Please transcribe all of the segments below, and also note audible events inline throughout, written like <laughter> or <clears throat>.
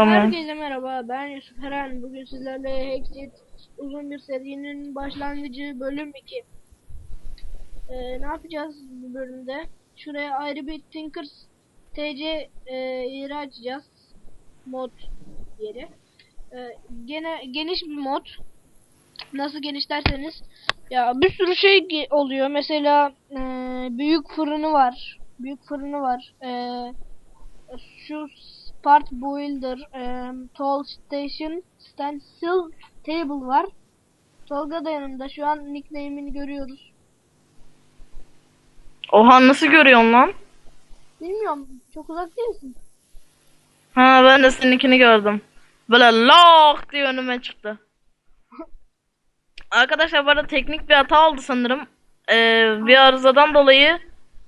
Tamam. Herkese merhaba, ben Yusuf Eren. Bugün sizlerle Hexit uzun bir serinin başlangıcı bölüm 2. Ee, ne yapacağız bu bölümde? Şuraya ayrı bir Tinkers TC e, yeri açacağız. Mod yeri. Ee, gene geniş bir mod. Nasıl geniş derseniz ya bir sürü şey oluyor. Mesela e, büyük fırını var. Büyük fırını var. Eee şu part builder, em, tall station, stencil table var. Tolga da yanında. Şu an nickname'ini görüyoruz. Oha nasıl görüyorsun lan? Bilmiyorum. Çok uzak değilsin. Ha ben de seninkini gördüm. Böyle lok diye önüme çıktı. <laughs> Arkadaşlar bu arada teknik bir hata oldu sanırım. Ee, bir arızadan dolayı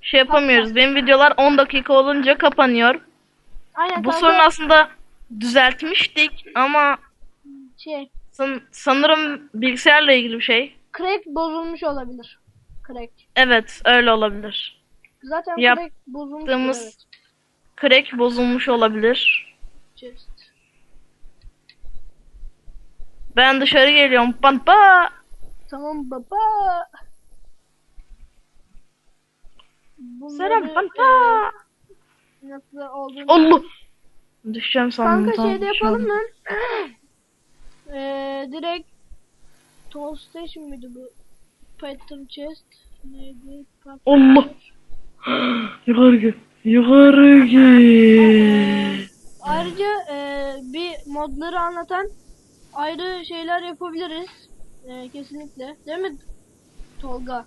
şey yapamıyoruz. Benim videolar 10 dakika olunca kapanıyor. Aynen Bu sorunu aslında düzeltmiştik ama şey, san- sanırım bilgisayarla ilgili bir şey. crack bozulmuş olabilir. Crack. Evet öyle olabilir. Zaten crack bozulmuş. Yaptığımız- Evet. Crack bozulmuş olabilir. Chest. Ben dışarı geliyorum. Pampa. Tamam baba. Bunları, Selam pampa. E, nasıl olduğunu Allah. Düşeceğim sandım. Kanka tamam, şeyde yapalım mı? Eee <clears throat> direkt Toll Station mıydı bu? Pattern Chest neydi? Pattern Allah. <gasps> Yukarı git. Yukarı git. Ayrıca eee, bir modları anlatan ayrı şeyler yapabiliriz. Eee, kesinlikle. Değil mi Tolga?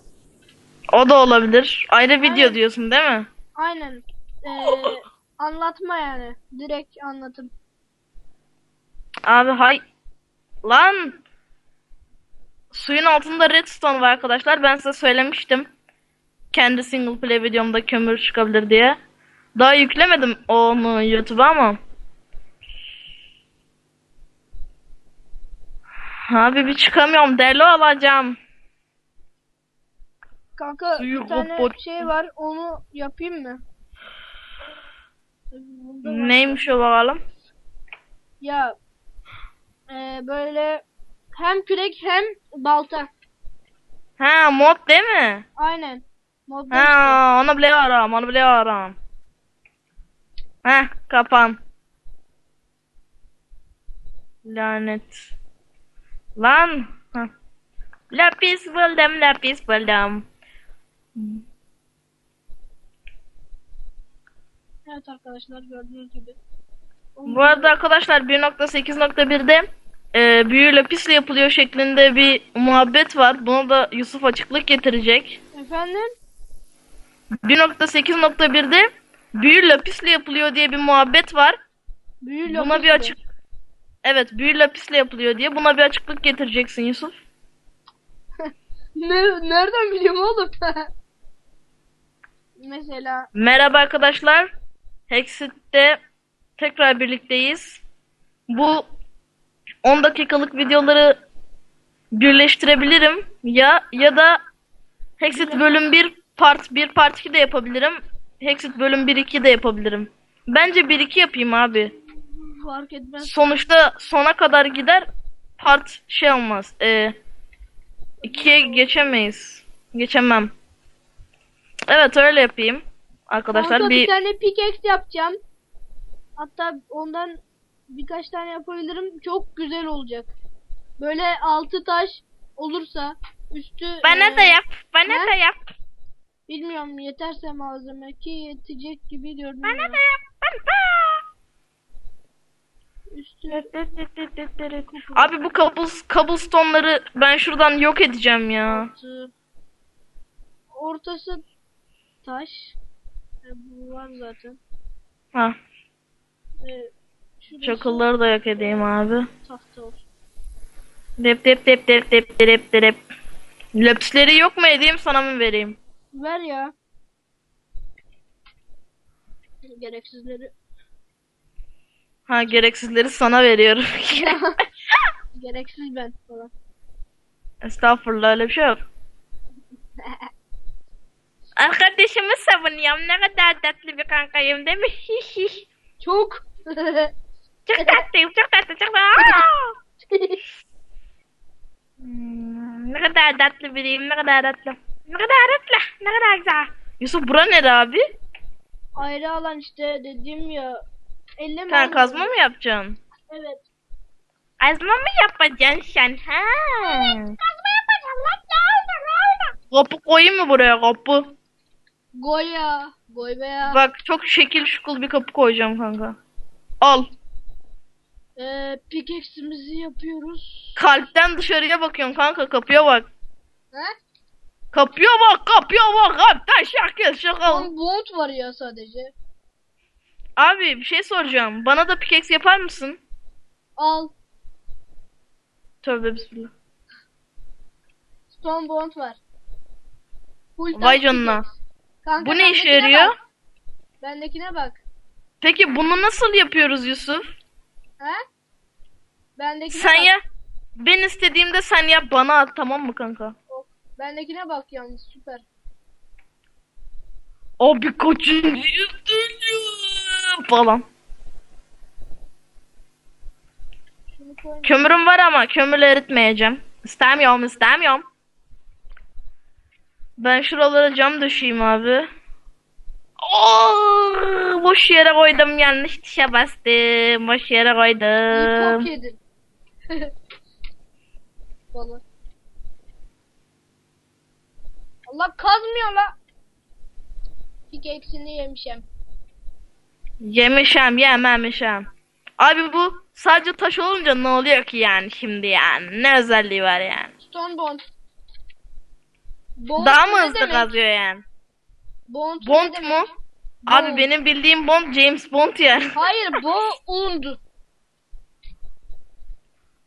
O da olabilir. Ayrı video Aynen. diyorsun değil mi? Aynen. Eee, anlatma yani. Direkt anlatım. Abi hay. Lan. Suyun altında redstone var arkadaşlar. Ben size söylemiştim. Kendi single play videomda kömür çıkabilir diye. Daha yüklemedim onu YouTube'a ama. Abi bir çıkamıyorum. Deli olacağım. Kanka Suyu bir tane hop- şey var. Onu yapayım mı? Neymiş o bakalım? Ya e, böyle hem kürek hem balta. Ha mod değil mi? Aynen. İşte. Ha onu biliyorum, onu biliyorum. Heh kapan. Lanet. Lan. Heh. Lapis buldum, lapis buldum. Evet arkadaşlar gördüğünüz gibi. Bu arada arkadaşlar 1.8.1'de e, büyü lapisle yapılıyor şeklinde bir muhabbet var. Bunu da Yusuf açıklık getirecek. Efendim? 1.8.1'de büyü lapisle yapılıyor diye bir muhabbet var. Büyü Buna bir açık Evet, büyü lapisle yapılıyor diye buna bir açıklık getireceksin Yusuf. <laughs> Ne, nereden biliyorum oğlum? <laughs> Mesela Merhaba arkadaşlar. Hexit'te tekrar birlikteyiz. Bu 10 dakikalık videoları birleştirebilirim ya ya da Hexit bölüm 1 part 1 part 2 de yapabilirim. Hexit bölüm 1 2 de yapabilirim. Bence 1 2 yapayım abi. fark etmez. Sonuçta sona kadar gider part şey olmaz. Ee, ikiye geçemeyiz. Geçemem. Evet öyle yapayım. Arkadaşlar bir... bir tane pickaxe yapacağım. Hatta ondan birkaç tane yapabilirim. Çok güzel olacak. Böyle altı taş olursa üstü bana da e, yap. Bana ne? da yap. Bilmiyorum yeterse malzeme ki yetecek gibi görünüyor. Bana da yap. Üstü Abi bu kabul cobblestone'ları ben şuradan yok edeceğim ya. altı. Ortası taş. E, bu var zaten. Ha, E, şurası çakılları da yok edeyim abi. tahta olsun. Dep dep dep dep dep dep dep. Lapisleri yok mu edeyim sana mı vereyim? Ver ya. Gereksizleri. Ha gereksizleri sana veriyorum. <laughs> <laughs> Gereksiz ben falan. Estağfurullah öyle bir şey yok. <laughs> Arkadaşımı savunuyorum. Ne kadar tatlı bir kankayım değil mi? Çok. <laughs> Çok tatlıyım, çok tatlı, çok tatlı. <laughs> Hmm, ne kadar tatlı biriyim, ne kadar tatlı. Ne kadar tatlı, ne kadar güzel. Yusuf bura nere abi? Ayrı alan işte dediğim ya. Elleme. Sen kazma mı yapacaksın? Evet. Kazma mı yapacaksın sen? Ha? Kazma yapacağım lan. Ya, Kapı koyayım mı buraya kapı? Goya. Goy be ya. Bak çok şekil şukul bir kapı koyacağım kanka. Al. Ee, pickaxe'imizi yapıyoruz. Kalpten dışarıya bakıyorum kanka kapıya bak. He? Kapıya bak kapıya bak kalpten şakıl şakıl. Lan bot var ya sadece. Abi bir şey soracağım. Bana da pickaxe yapar mısın? Al. Tövbe bismillah. Stone bond var. Full Vay canına. pickaxe. Kanka, Bu ne işe yarıyor? bak. Bendekine bak. Peki bunu nasıl yapıyoruz Yusuf? He? Bendekine Sen bak. ya ben istediğimde sen yap bana at tamam mı kanka? Bendekine bak yalnız süper. Abi kaçıncı falan. Kömürüm var ama kömürü eritmeyeceğim. İstemiyorum istemiyorum. Ben şuralara cam döşeyim abi. Oh, boş yere koydum yanlış tuşa bastım. Boş yere koydum. yedin. <laughs> Allah kazmıyor la. Pickaxe'ini yemişim. Yemişem yememişem. Abi bu sadece taş olunca ne oluyor ki yani şimdi yani? Ne özelliği var yani? Stone bond. Bond Daha mı ne hızlı demek? kazıyor yani? Bond, ne Bond demek? mu? Abi Bond. benim bildiğim Bond James Bond yani. <laughs> Hayır bu und.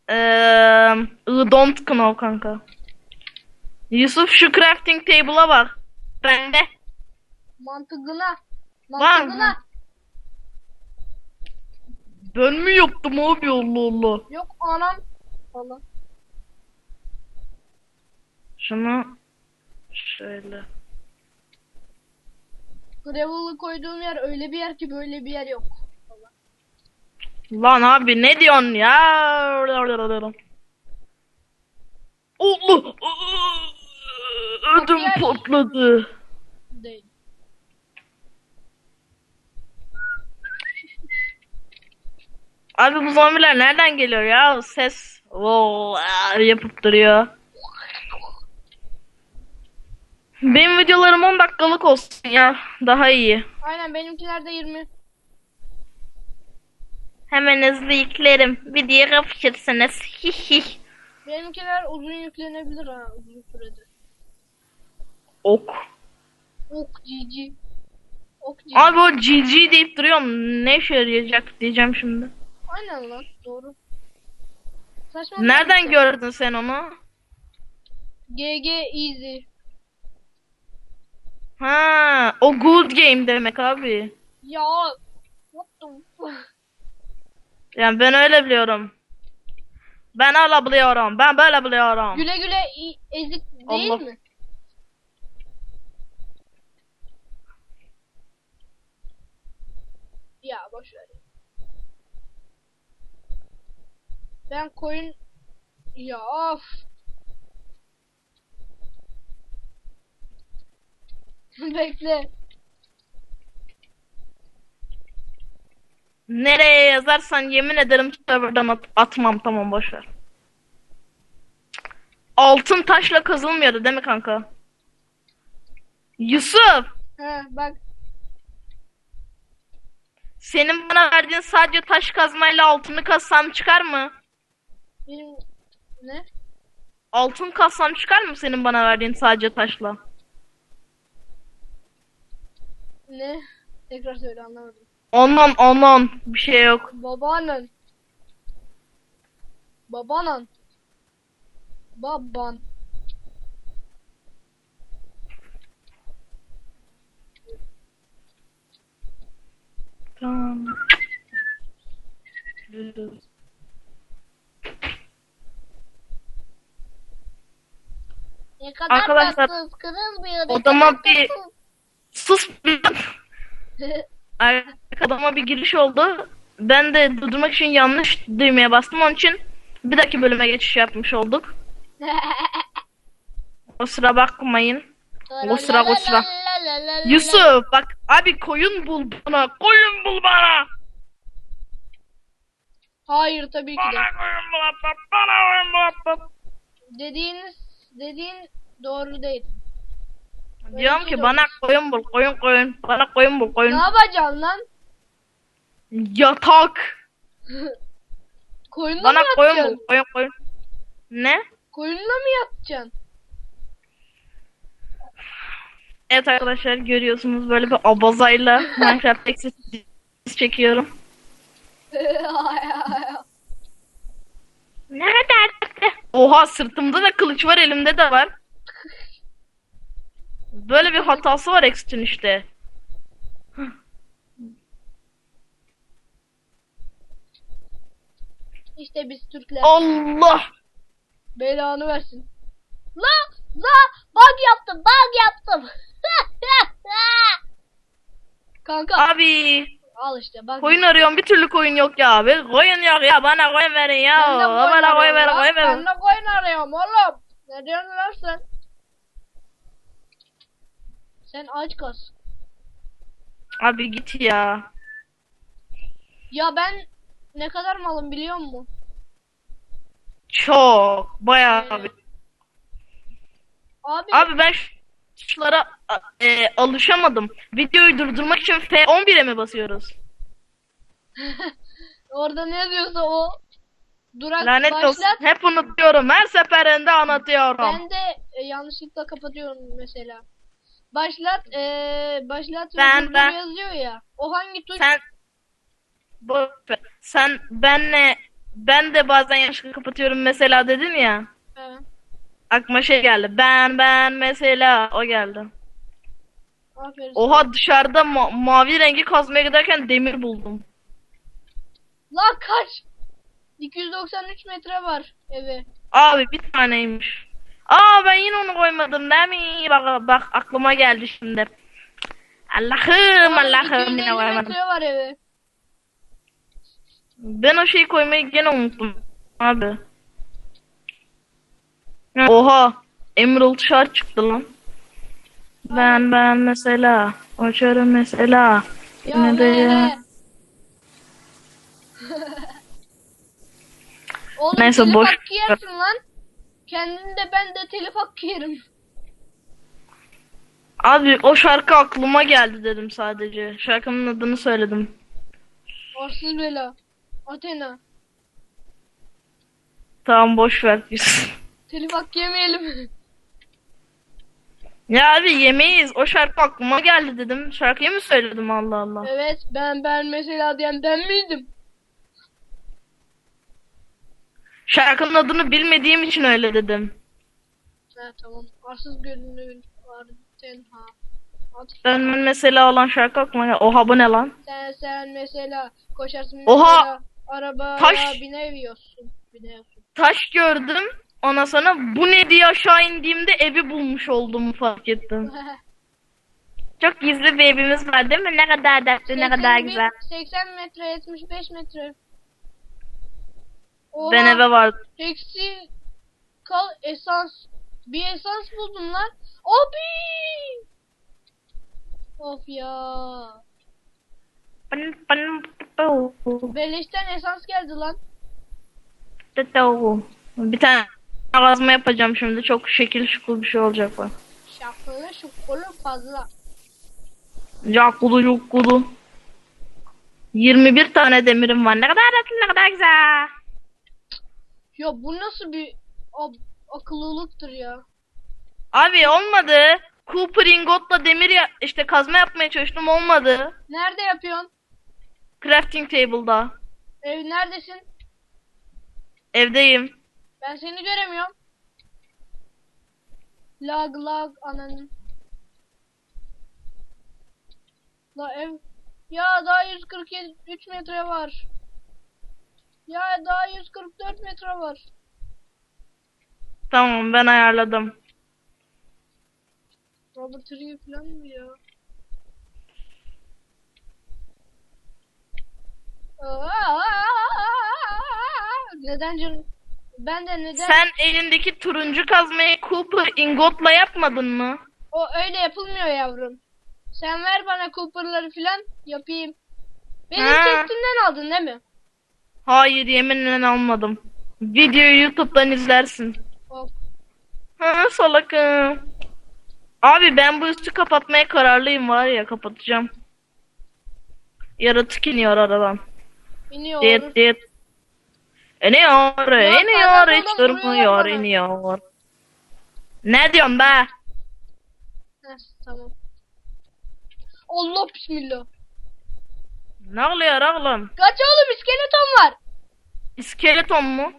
Eee I don't know kanka. Yusuf şu crafting table'a bak. Bende. Mantığına. mı? Ben mi yaptım abi Allah Allah. Yok anam. Allah. Şunu şöyle. Gravel'ı koyduğum yer öyle bir yer ki böyle bir yer yok. Allah. Lan abi ne diyorsun ya? Allah! Ödüm patladı. Değil. Abi bu zombiler nereden geliyor ya? Ses wow, yapıp duruyor. Benim videolarım 10 dakikalık olsun ya. Daha iyi. Aynen benimkiler de 20. Hemen hızlı yüklerim. Video kapışırsınız. Hihi. Benimkiler uzun yüklenebilir ha uzun sürede. ok. Ok GG. Ok GG. Abi o GG deyip duruyorum. Ne işe yarayacak diyeceğim şimdi. Aynen lan doğru. Saçma Nereden bir- gördün sen onu? GG easy. Ha, o good game demek abi. Ya what the fuck? Yani ben öyle biliyorum. Ben öyle biliyorum. Ben böyle biliyorum. Güle güle ezik değil Allah. mi? Ya boş ver. Ben koyun ya of. <laughs> Bekle. Nereye yazarsan yemin ederim serverdan at- atmam tamam boş ver. Altın taşla kazılmıyordu değil mi kanka? Yusuf, He bak senin bana verdiğin sadece taş kazmayla altını kazsam çıkar mı? benim ne? Altın kazsam çıkar mı senin bana verdiğin sadece taşla? Ne? Tekrar söyle anlamadım. Ondan ondan bir şey yok. Babanın. Babanın. Baban. Tamam. Ne kadar Arkadaşlar, tatsız kırılmıyor. ne odama bir-. Sus. <laughs> Arkadama bir giriş oldu. ben de durdurmak için yanlış düğmeye bastım. Onun için bir dahaki bölüme geçiş yapmış olduk. <laughs> O sıra bakmayın. O sıra, o sıra. Yusuf bak abi koyun bul bana. Koyun bul bana. Hayır tabii ki de. Bana koyun bul Bana koyun bul abla. Dediğiniz dediğin doğru değil. Diyorum ki bana koyun bul koyun koyun. Bana koyun bul Ne koyun. yapacaksın lan? Yatak. <laughs> Koyunla Bana mı koyun yatacaksın? bul koyun koyun. Ne? Koyunla mı yatacaksın? Evet arkadaşlar görüyorsunuz böyle bir abazayla Minecraft Exit çekiyorum. <laughs> Ne kadar. Oha sırtımda da kılıç var elimde de var. Böyle bir hatası var Exit'in işte. işte biz Türkler. Allah! Belanı versin. La la bug yaptım bug yaptım. <laughs> Kanka Abi al işte bak. koyun arıyorum bir türlü koyun yok ya abi. Koyun yok ya bana koyun verin ya. Ben de koyun Bana koyun verin koyun Ben verin. de koyun arıyorum oğlum. Ne diyorsun lan sen? Sen aç kas. Abi git ya. Ya ben ne kadar malım biliyor musun? Çok bayağı Ee, abi. Abi, Abi ben şu tuşlara e, alışamadım. Videoyu durdurmak için F11'e mi basıyoruz? <laughs> orada ne diyorsa o durak Lanet başlat. olsun. Hep unutuyorum. Her seferinde anlatıyorum. Ben de e, yanlışlıkla kapatıyorum mesela. Başlat e, başlat Ben- ben- yazıyor ya. O hangi tuş? Sen boş. Sen benle ben de bazen yanlışlıkla kapatıyorum mesela dedin ya. He. Aklıma şey geldi. Ben ben mesela o geldi. Aferin. Oha dışarıda ma- mavi rengi kazmaya giderken demir buldum. La kaç? 293 metre var evi. Abi bir taneymiş. Aa ben yine onu koymadım değil mi? Bak bak aklıma geldi şimdi. Allah'ım Allah'ım yine 250 koymadım. var evi. Ben o şeyi koymayı gene unuttum. Abi. Oha. Emerald Shard çıktı lan. Ben ben mesela. Açarım mesela. Ya Ne de ya. <laughs> Oğlum Neyse, boş yersin lan. Kendin de ben de telif hakkı yerim. Abi o şarkı aklıma geldi dedim sadece. Şarkının adını söyledim. Arsız bela. Athena. Tamam boş ver. Telif hakkı yemeyelim. <laughs> ya abi yemeyiz. O şarkı aklıma geldi dedim. Şarkıyı mı söyledim Allah Allah. evet ben ben mesela diyen ben miydim? Şarkının adını bilmediğim için öyle dedim. Ha tamam. Arsız görünür. Athena. At- Ben mesela olan şarkı aklıma geldi. Oha bu ne lan? Sen sen mesela koşarsın Oha! mesela arabaya Taş! binemiyorsun. Binemiyorsun. Taş gördüm. Ondan sonra bu ne diye aşağı indiğimde evi bulmuş olduğumu fark ettim. <laughs> Çok gizli bir evimiz var değil mi? Ne kadar dertli, ne kadar 81, güzel. 80 metre 75 metre. Oha, Ben eve vardım. Eksi kal esans. Bir esans buldum lan. Abi. Of ya. Beleşten esans geldi lan. Bir tane kazma yapacağım şimdi. Çok şekil şukul bir şey olacak bu. Şapkalı şukulu fazla. Cakulu cukulu. 21 tane demirim var. Ne kadar ne kadar güzel. Ya bu nasıl bir akıllılıktır ya. Abi olmadı. Cooper ingotla demir ya işte kazma yapmaya çalıştım olmadı. Nerede yapıyorsun? Crafting table'da. Ev neredesin? Evdeyim. Ben seni göremiyorum. Lag lag ananın. La ev. Ya daha 143 metre var. Ya daha 144 metre var. Tamam ben ayarladım. Robert Rio falan mı ya? Neden canım? Ben de neden? Sen elindeki turuncu kazmayı Cooper ingotla yapmadın mı? O öyle yapılmıyor yavrum. Sen ver bana Cooper'ları filan yapayım. Benim Ha. chestimden aldın değil mi? Hayır yeminle almadım. Videoyu YouTube'dan izlersin. Hop. Ha salakım. Abi ben bu üstü kapatmaya kararlıyım var ya kapatacağım. Yaratık iniyor aradan. İniyor. Dit dit. İniyor, sağdan iniyor, hiç durmuyor, iniyor. Ne diyorsun be? Heh, tamam. Allah bismillah. Ne oluyor oğlum? Kaç oğlum iskeleton var. İskeleton mu?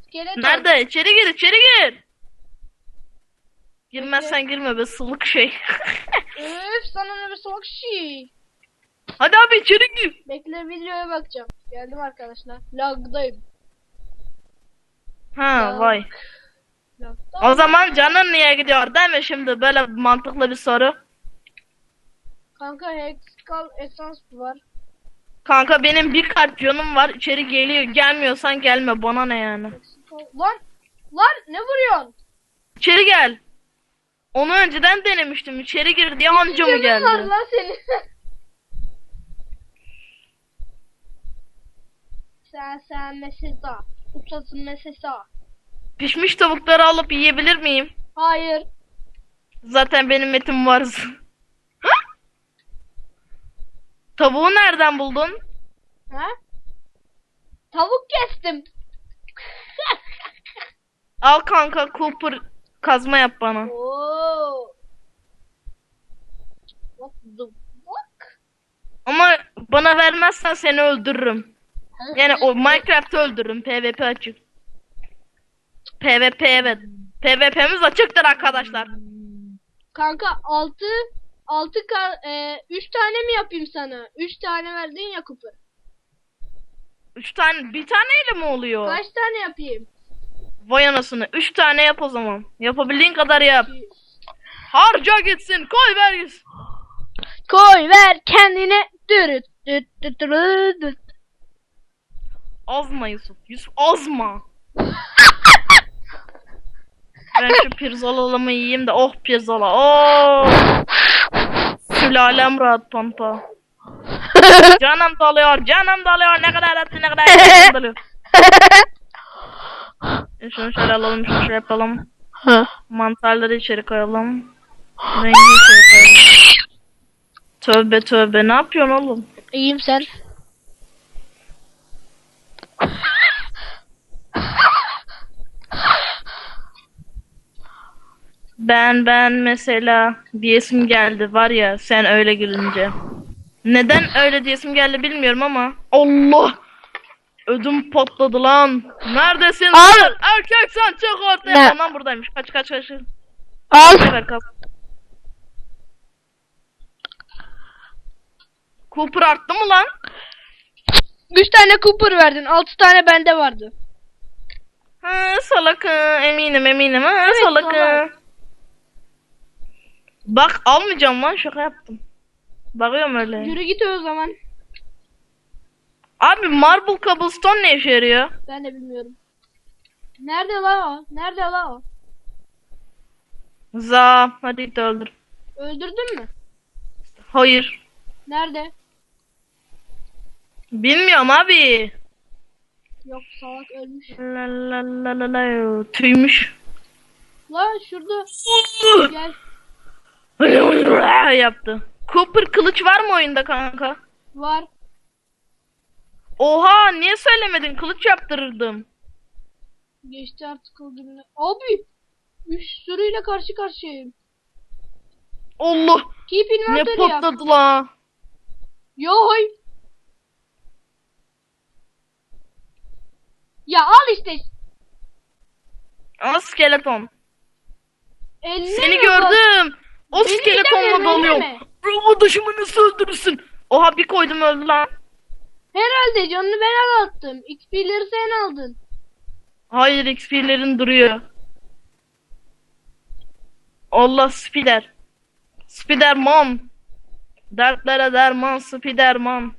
İskeleton. Nerede? İçeri gir, içeri gir. Girmezsen girme be sılık şey. <laughs> Öf sana ne bir soğuk şey. Hadi abi içeri gir. Bekle videoya bakacağım. Geldim arkadaşlar. Lagdayım. Ha vay. Lagda. O zaman canın niye gidiyor değil mi şimdi böyle mantıklı bir soru. Kanka Hexcal Essence var. Kanka benim bir kalp canım var içeri geliyor gelmiyorsan gelme bana ne yani. Lan! Lan ne vuruyorsun? İçeri gel. Onu önceden denemiştim içeri gir diye anca mı Canın var geldi? lan senin. sen sen mesela. Uçasın mesela. Pişmiş tavukları alıp yiyebilir miyim? Hayır. Zaten benim etim var. Tavuğu nereden buldun? Ha? Tavuk kestim. <laughs> Al kanka Cooper kazma yap bana. Oo. What the fuck? Ama bana vermezsen seni öldürürüm. Yani o Minecraft'ı öldürürüm. PvP açık. PvP evet. PvP'miz açıktır arkadaşlar. Kanka 6 6 e, 3 tane mi yapayım sana? 3 tane verdin ya kupa. Üç tane, bir taneyle mi oluyor? Kaç tane yapayım? Vay anasını. Üç tane yap o zaman. Yapabildiğin kadar yap. Harca gitsin. Koy ver gitsin. Koy ver kendine. Dürüt düt düt dürüt düt. Azma Yusuf. Yusuf azma. <laughs> ben şu pirzolalımı yiyeyim de oh pirzola. Oh. Sülalem rahat pampa. <laughs> canım doluyor, canım doluyor. Ne kadar attı, ne kadar <laughs> canım doluyor. E Şunu şöyle alalım, şunu şöyle yapalım. Mantarları içeri koyalım. Rengi içeri koyalım. Tövbe tövbe ne yapıyorsun oğlum? İyiyim sen. Ben ben mesela diyesim geldi var ya sen öyle gülünce. Neden öyle diyesim geldi bilmiyorum ama. Allah! Ödüm patladı lan. Neredesin Al. sen? Erkek sen çık ortaya. Ne? Lan buradaymış. Kaç kaç kaç. Al. Cooper arttı mı lan? 3 tane Cooper verdin. 6 tane bende vardı. Ha salakı eminim eminim ha Evet, salakı. salak. Bak almayacağım lan şaka yaptım. Bakıyorum öyle. Yürü git o zaman. Abi marble cobblestone ne işe yarıyor? Ben de bilmiyorum. Nerede la o? Nerede la o? Za hadi git öldür. Öldürdün mü? Hayır. Nerede? Bilmiyorum abi. Yok salak ölmüş. La la la la la tüymüş. La şurada. Gel. <laughs> yaptı. Cooper kılıç var mı oyunda kanka? Var. Oha niye söylemedin? Kılıç yaptırırdım. Geçti artık o günler. Abi. Üç sürüyle karşı karşıyayım. Allah Keep ne patladı la. Yo hay. Ya al işte. Aa skeleton. Seni bak? O skeletonla dalıyorum. elleme. Arkadaşımı nasıl öldürürsün? Oha bir koydum öldü lan. Herhalde canını ben attım. XP'leri sen aldın. Hayır XP'lerin duruyor. Allah Spider. Spiderman. Dertlere derman Spiderman.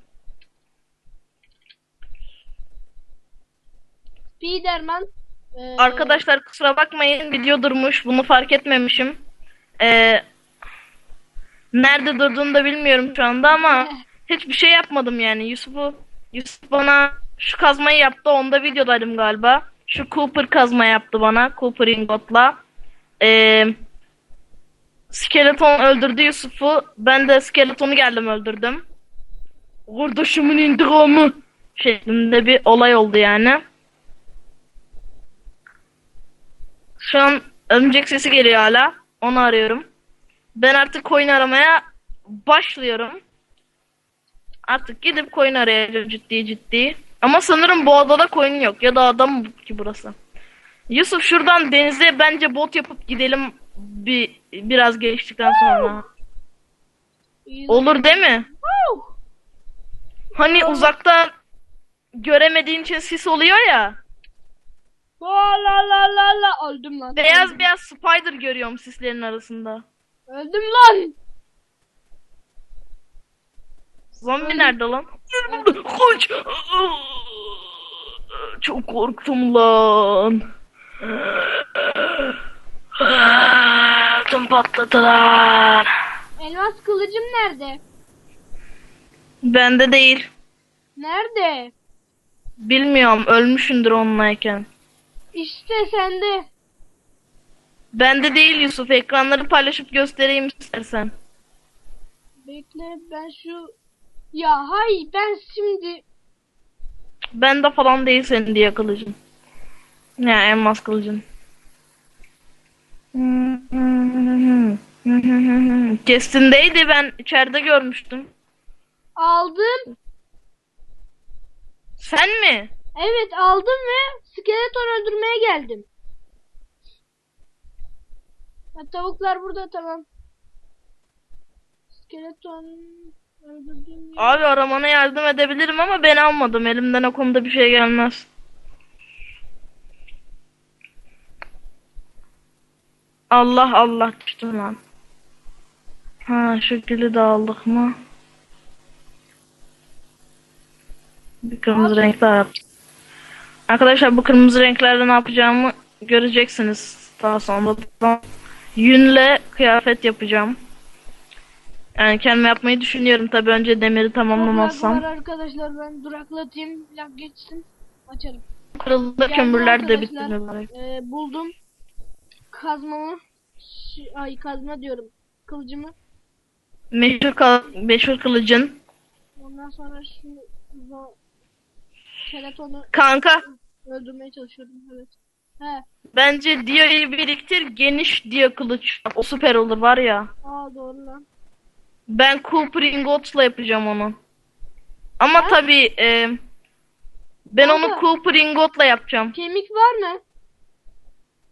Spiderman. Ee, Arkadaşlar kusura bakmayın video durmuş. Bunu fark etmemişim. Ee, nerede durduğunu da bilmiyorum şu anda ama <laughs> hiçbir şey yapmadım yani. Yusuf'u Yusuf bana şu kazmayı yaptı. Onda videodaydım galiba. Şu Cooper kazma yaptı bana. Cooper ingotla. Ee, Skeleton öldürdü Yusuf'u. Ben de Skeleton'u geldim öldürdüm. Kardeşimin intikamı şeklinde bir olay oldu yani. Şu an örümcek sesi geliyor hala. Onu arıyorum. Ben artık coin aramaya başlıyorum. Artık gidip coin arayacağım ciddi ciddi. Ama sanırım bu adada coin yok. Ya da ada mı ki burası? Yusuf şuradan denize bence bot yapıp gidelim bir biraz geçtikten sonra. Olur değil mi? Hani uzakta göremediğin için sis oluyor ya. La la la la la. Öldüm lan. Beyaz beyaz spider görüyorum sislerin arasında. Öldüm lan. Zombi nerede lan? Koş. Çok korktum lan. Tüm patladılar. Elmas kılıcım nerede? Bende değil. Nerede? Bilmiyorum ölmüşündür onunlayken. İşte sende. Bende değil Yusuf. Ekranları paylaşıp göstereyim istersen. Bekle ben şu... Ya hay ben şimdi... Bende falan değil senin diye kılıcın. Ya elmas kılıcın. Kestindeydi ben içeride görmüştüm. Aldım. Sen mi? Evet aldım ve skeleton öldürmeye geldim. Ha, tavuklar burada tamam. Skeleton. Abi aramana yardım edebilirim ama ben almadım. Elimden o konuda bir şey gelmez. Allah Allah düştüm lan. Ha şu gülü de aldık mı? Bir kırmızı renk daha yapacağım. Arkadaşlar bu kırmızı renklerde ne yapacağımı göreceksiniz daha sonra. Yünle kıyafet yapacağım. Yani kendime yapmayı düşünüyorum tabi önce demiri tamamlamazsam. var arkadaşlar ben duraklatayım. Lag geçsin. Açarım. Kırıldı Geldim kömürler de bitti mübarek. Ee, buldum. Kazmamı. Ay kazma diyorum. Kılıcımı. Meşhur, kal meşhur kılıcın. Ondan sonra şu skeletonu Kanka öldürmeye çalışıyorum. Evet. He. bence Dia'yı biriktir geniş Dia kılıç. O süper olur var ya. Aa doğru lan. Ben Cooper Ingot'la yapacağım onu. Ama Ha? tabi ben onu Kanka. Cooper Ingot'la yapacağım. Kemik var mı?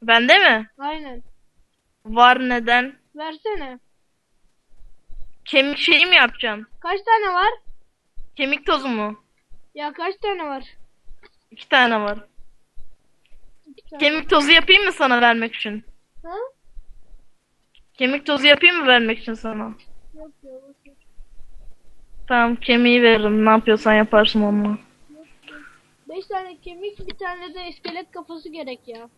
Bende mi? Aynen. Var neden? Versene. Kemik şeyi mi yapacaksın? Kaç tane var? Kemik tozu mu? Ya kaç tane var? İki tane var. Kemik tozu yapayım mı sana vermek için? Ha? Kemik tozu yapayım mı vermek için sana? Yok. Tamam kemiği veririm. Ne yapıyorsan yaparsın onunla. Beş tane kemik bir tane de iskelet kafası gerek ya.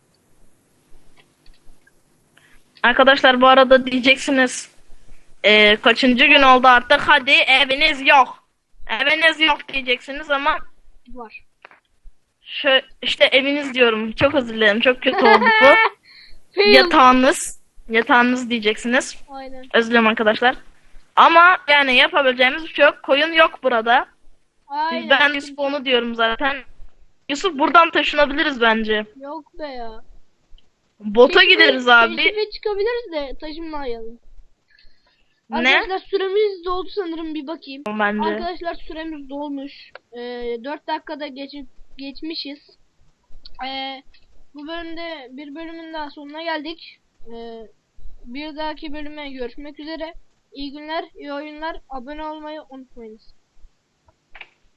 Arkadaşlar bu arada diyeceksiniz eee, kaçıncı gün oldu artık hadi eviniz yok. Eviniz yok diyeceksiniz ama Var. Şu işte eviniz diyorum. Çok özür dilerim. Çok kötü oldu bu. <laughs> Yatağınız. Yatağınız diyeceksiniz. Aynen. Özür dilerim arkadaşlar. Ama yani yapabileceğimiz bir şey yok. Koyun yok burada. Aynen. Ben Yusuf onu diyorum zaten. Yusuf buradan taşınabiliriz bence. Yok be ya. Bota gideriz abi. keşfe çıkabiliriz de taşınmayalım. Ne? Arkadaşlar süremiz doldu sanırım bir bakayım. Bence. Arkadaşlar süremiz dolmuş. Ee, 4 dakikada geç geçmişiz. Ee, bu bölümde bir bölümün daha sonuna geldik. Ee, bir dahaki bölüme görüşmek üzere. İyi günler, iyi oyunlar. Abone olmayı unutmayınız.